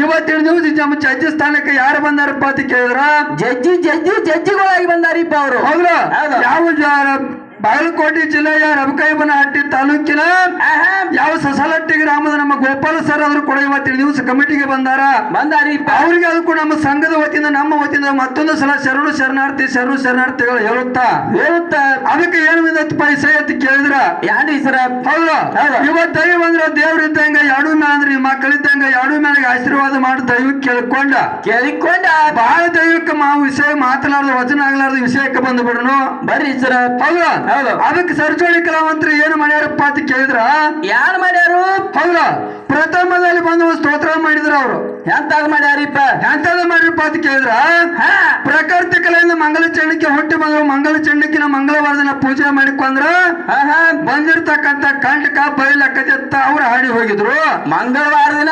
ಇವತ್ತಿನ ದಿವಸ ನಮ್ಮ ಜಡ್ಜಿ ಸ್ಥಾನಕ್ಕೆ ಯಾರು ಬಂದಾರಪ್ಪ ಅಂತ ಕೇಳಿದ್ರ? ಜಡ್ಜಿ ಜಡ್ಜಿ ಜಡ್ಜಿಗಳಾಗಿ ಬಂದಾರಿಪ್ಪ ಅವರು. ಹೌದ್ರ ಹೌದು. ಯಾವ ಬಾಗಲಕೋಟೆ ಜಿಲ್ಲೆಯ ರಬಕೈಬನಹಟ್ಟಿ ತಾಲೂಕಿನ ಯಾವ ಸಸಲಟ್ಟಿ ಗ್ರಾಮದ ನಮ್ಮ ಗೋಪಾಲ ಸರ್ ಅವರು ಕೂಡ ಇವತ್ತಿನ ದಿವಸ ಕಮಿಟಿಗೆ ಬಂದಾರ? ಬಂದಾರಿಪ್ಪ ಅವರಿಗೆ ಅದಕ್ಕೂ ನಮ್ಮ ಸಂಘದ ವತಿಯಿಂದ ನಮ್ಮ ವತಿಯಿಂದ ಮತ್ತೊಂದು ಸಲ ಶರಣು ಶರಣಾರ್ಥಿ ಶರಣು ಶರಣಾರ್ಥಿಗಳು ಹೇಳುತ್ತಾ? ಹೇಳುತ್ತ? ಅದಕ್ಕೆ ಏನು ಪೈಸೆ ಅಂತ ಕೇಳಿದ್ರ? ಯಾರು ಸರ? ಹೌದು? ಇವತ್ತೈ ಬಂದ್ರೆ ದೈವ ಅಂದ್ರ ದೇವ್ರ ಇದ್ದಂಗ ಎರಡು ಮೇಲೆ ಅಂದ್ರೆ ಈ ಮಕ್ಕಳಿದ್ದಂಗ ಎರಡು ಮೇಲೆ ಆಶೀರ್ವಾದ ಮಾಡಿ ದೈವಕ್ಕೆ ಕೇಳ್ಕೊಂಡ. ಕೇಳಿಕೊಂಡ. ಬಹಳ ದೈವಕ್ಕೆ ಮಾವು ವಿಷಯ ಮಾತನಾಡದ ವಚನ ಆಗ್ಲಾರ್ದ ವಿಷಯಕ್ಕೆ ಬಂದು ಬಿಡನು ಬರ್ರಿ ಸರ. ಹೌದು. ಹೌದು. ಅದಕ್ಕೆ ಸರ್ಜೋಳಿ ಕಲಾವಂತರು ಏನು ಮಾಡ್ಯಾರಪ್ಪ ಅಂತ ಕೇಳಿದ್ರ? ಯಾರು ಮಾಡ್ಯಾರು? ಹೌದು. ಪ್ರಥಮದಲ್ಲಿ ಬಂದು ಸ್ತೋತ್ರ ಮಾಡಿದ್ರ ಅವರು. ಎಂತಾಗ ಮಾಡ್ಯಾರಿಪ್ಪ? ಎಂತದ ಮಾಡ್ರಿಪ್ಪ ಅಂತ ಕೇಳಿದ್ರ? ಪ್ರಕೃತಿ ಕಲೆಯಿಂದ ಮಂಗಲ ಚಂಡಕ್ಕೆ ಹೊಟ್ಟಿ ಬಂದ್ರು. ಮಂಗಲ ಚಂಡಕ್ಕಿನ ಮಂಗಳವಾರ ದಿನ ಪೂಜೆ ಮಾಡಿಕೊಂಡ್ರ ಬಂದಿರ್ತಕ್ಕಂತ ಕಂಟಕ ಬಯಲಕ್ಕತ್ತ ಅವ್ರು ಹಾಡಿ ಹೋಗಿದ್ರು. ಮಂಗಳವಾರ ದಿನ